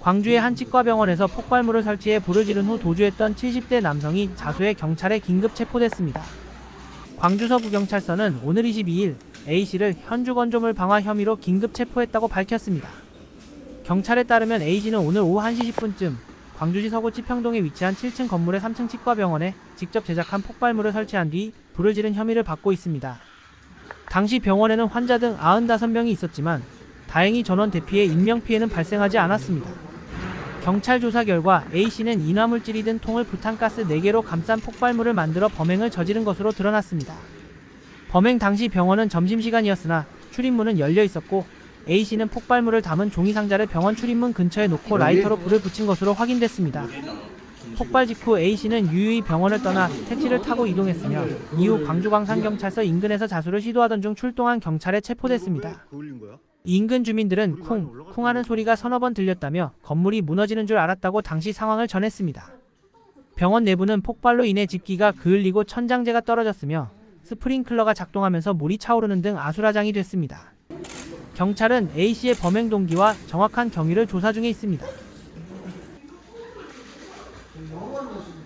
광주의 한 치과병원에서 폭발물을 설치해 불을 지른 후 도주했던 70대 남성이 자수해 경찰에 긴급 체포됐습니다. 광주 서부경찰서는 오늘 22일 A씨를 현주건조물 방화 혐의로 긴급 체포했다고 밝혔습니다. 경찰에 따르면 A씨는 오늘 오후 1시 10분쯤 광주시 서구 치평동에 위치한 7층 건물의 3층 치과병원에 직접 제작한 폭발물을 설치한 뒤 불을 지른 혐의를 받고 있습니다. 당시 병원에는 환자 등 95명이 있었지만 다행히 전원 대피해 인명피해는 발생하지 않았습니다. 경찰 조사 결과 A씨는 인화물질이 든 통을 부탄가스 4개로 감싼 폭발물을 만들어 범행을 저지른 것으로 드러났습니다. 범행 당시 병원은 점심시간이었으나 출입문은 열려 있었고 A씨는 폭발물을 담은 종이 상자를 병원 출입문 근처에 놓고 라이터로 불을 붙인 것으로 확인됐습니다. 폭발 직후 A씨는 유유히 병원을 떠나 택시를 타고 이동했으며 이후 광주광산경찰서 인근에서 자수를 시도하던 중 출동한 경찰에 체포됐습니다. 그? 인근 주민들은 쿵, 쿵 하는 소리가 서너 번 들렸다며 건물이 무너지는 줄 알았다고 당시 상황을 전했습니다. 병원 내부는 폭발로 인해 집기가 그을리고 천장재가 떨어졌으며 스프링클러가 작동하면서 물이 차오르는 등 아수라장이 됐습니다. 경찰은 A씨의 범행 동기와 정확한 경위를 조사 중에 있습니다. 영원 예수님.